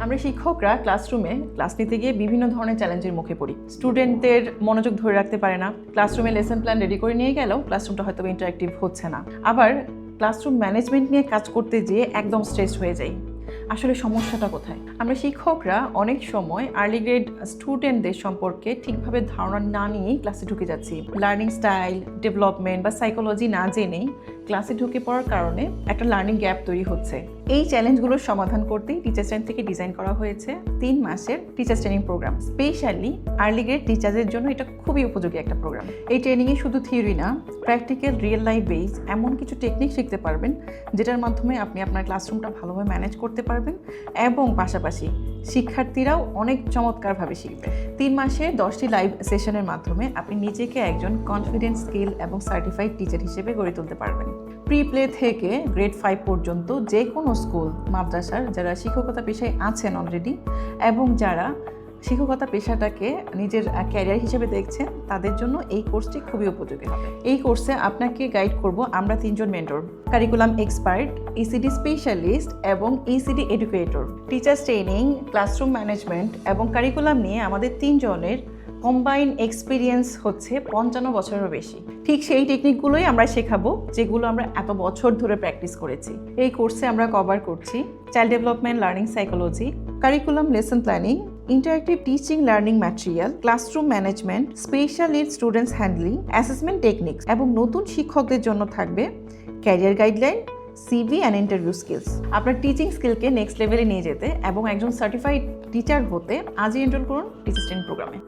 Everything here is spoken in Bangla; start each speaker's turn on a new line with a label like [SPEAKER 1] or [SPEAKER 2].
[SPEAKER 1] আমরা শিক্ষকরা ক্লাসরুমে ক্লাস নিতে গিয়ে বিভিন্ন ধরনের চ্যালেঞ্জের মুখে পড়ি। স্টুডেন্টদের মনোযোগ ধরে রাখতে পারে না। ক্লাসরুমে লেসন প্ল্যান রেডি করে নিয়ে গেলেও ক্লাসরুমটা হয়তো ইন্টারাক্টিভ হচ্ছে না। আবার ক্লাসরুম ম্যানেজমেন্ট নিয়ে কাজ করতে যেয়ে একদম স্ট্রেস হয়ে যাই। আসলে সমস্যাটা কোথায়? আমরা শিক্ষকরা অনেক সময় আর্লি গ্রেড স্টুডেন্টদের সম্পর্কে ঠিকভাবে ধারণা না নিয়েই ক্লাসে ঢুকে যাচ্ছি। লার্নিং স্টাইল ডেভেলপমেন্ট বা সাইকোলজি না জেনেই ক্লাসে ঢুকে পড়ার কারণে একটা লার্নিং গ্যাপ তৈরি হচ্ছে। এই চ্যালেঞ্জগুলোর সমাধান করতেই টিচার ট্রেন থেকে ডিজাইন করা হয়েছে তিন মাসের teacher training program specially early grade টিচারদের জন্য এটা খুবই উপযোগী একটা প্রোগ্রাম এই ট্রেনিংয়ে শুধু থিওরি না প্র্যাকটিক্যাল রিয়েল লাইফ বেস এমন কিছু টেকনিক শিখতে পারবেন, যেটার মাধ্যমে আপনি আপনার ক্লাসরুমটা ভালোভাবে ম্যানেজ করতে পারবেন এবং পাশাপাশি শিক্ষার্থীরাও অনেক চমৎকারভাবে শিখবে। তিন মাসে দশটি লাইভ সেশনের মাধ্যমে আপনি নিজেকে একজন কনফিডেন্স স্কিল এবং সার্টিফাইড টিচার হিসেবে গড়ে তুলতে পারবেন। প্রি প্লে থেকে গ্রেড ফাইভ পর্যন্ত যে কোনো স্কুল মাদ্রাসার যারা শিক্ষকতা পেশায় আছেন অলরেডি এবং যারা শিক্ষকতা পেশাটাকে নিজের ক্যারিয়ার হিসেবে দেখছেন, তাদের জন্য এই কোর্সটি খুবই উপযোগী হবে। এই কোর্সে আপনাকে গাইড করব আমরা তিনজন mentor curriculum expert ECD specialist এবং ECD educator teachers training classroom management এবং কারিকুলাম নিয়ে আমাদের তিনজনের কম্বাইন এক্সপিরিয়েন্স হচ্ছে পঞ্চান্ন বছরেরও বেশি। ঠিক সেই টেকনিকগুলোই আমরা শেখাবো, যেগুলো আমরা এত বছর ধরে প্র্যাকটিস করেছি। এই কোর্সে আমরা কভার করছি child development learning psychology curriculum lesson planning interactive teaching learning material classroom management special need students handling assessment techniques এবং নতুন শিক্ষকদের জন্য থাকবে career guideline CV and interview skills আপনার টিচিং স্কিলকে নেক্সট লেভেলে নিয়ে যেতে এবং একজন সার্টিফাইড টিচার হতে আজই এনরোল করুন টিচার প্রোগ্রামে